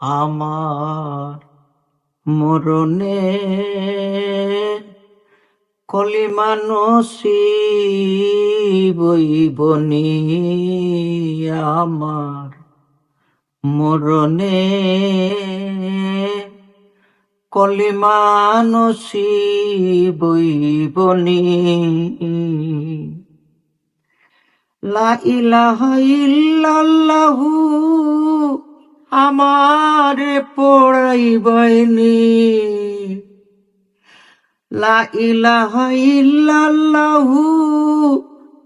আমার মরণে কলিমানসি বইবনি আমার মরণে কলিমানসি বইবনি লা ইলাহা ইল্লাল্লাহু আমার পড়াইবাইনি। লা ইলাহা ইল্লাল্লাহু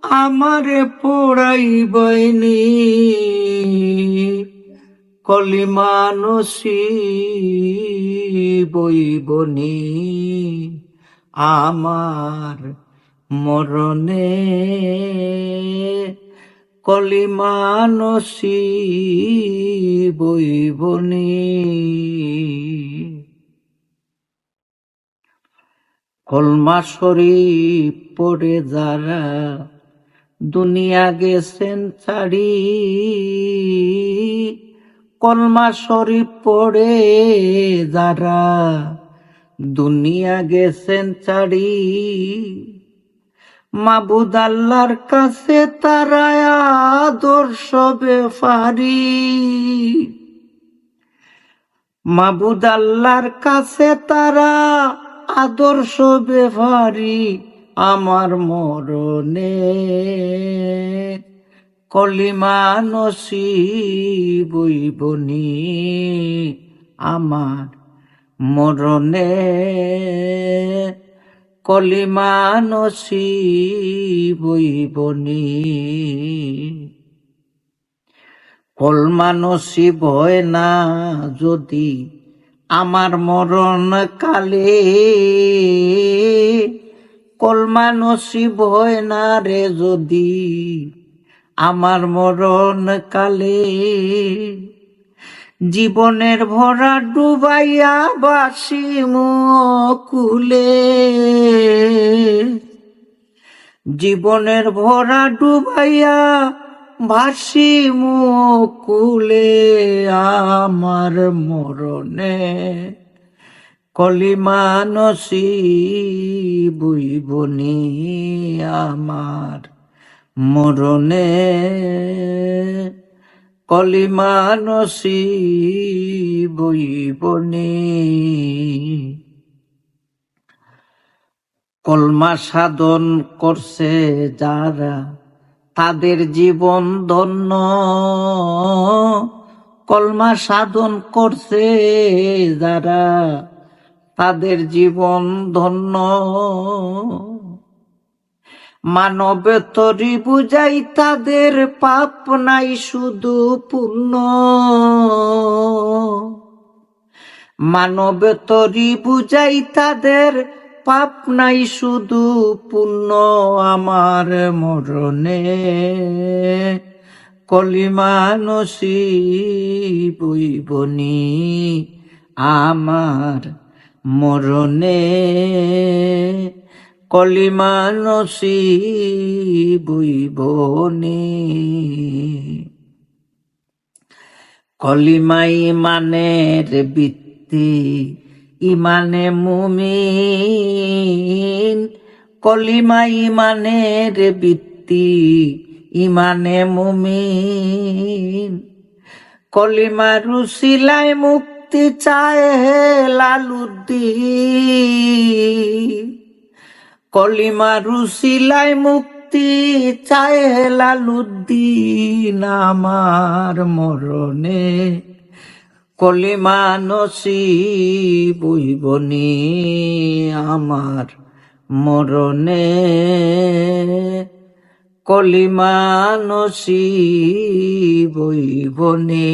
আমার পড়াইবাইনি। কলিমানসি বইবনি আমার মরণে কলিমানসি বইবনি কলমা শরীফ পড়ে যারা দুনিয়া গেছেন ছাড়ি। কলমা শরীফ পড়ে যারা দুনিয়া গেছেন ছাড়ি। মাবুদ আল্লাহর কাছে তারা আদর্শ বেফারি। মাবুদ আল্লাহর কাছে তারা আদর্শ বেফারি আমার মরণে। কলিমা বইবনি আমার মরণে। কলিমানসি বইবনি কলমানসি ভয় না যদি আমার মরণ কালে। কলমানসি ভয় না রে যদি আমার মরণ কালে। জীবনের ভরা ডুবাইয়া বাসি কুলে জীবনের ভরা ডুবাইয়া ভাসি কুলে আমার মরণে। কলিমানসি বুইবনি আমার মরণে। কলিমানসি বইবনি। কলমা সাধন করছে যারা তাদের জীবন ধন্য। কলমা সাধন করছে যারা তাদের জীবন ধন্য। মানবে তরি বুঝাই তাদের পাপ নাই শুধু পুণ্য। মানবে তরি বুঝাই তাদের পাপ নাই শুধু পুণ্য আমার মরণে। কলিমানসি বইবনি আমার মরণে। কলিমানসি বইবনি। কলিমাই মানের বৃত্তি, ইমানে মুমিন। কলিমা ইমানের বৃত্তি, ইমানে মুমিন। কলিমা রুসিলায় মুক্তি চায় লালুদ্দিন। কলিমা রুসিলায় মুক্তি চায় লালুদ্দিন আমার মরণে। কলিমানসি বইবনি আমার মরণে। কলিমানসি বইবনি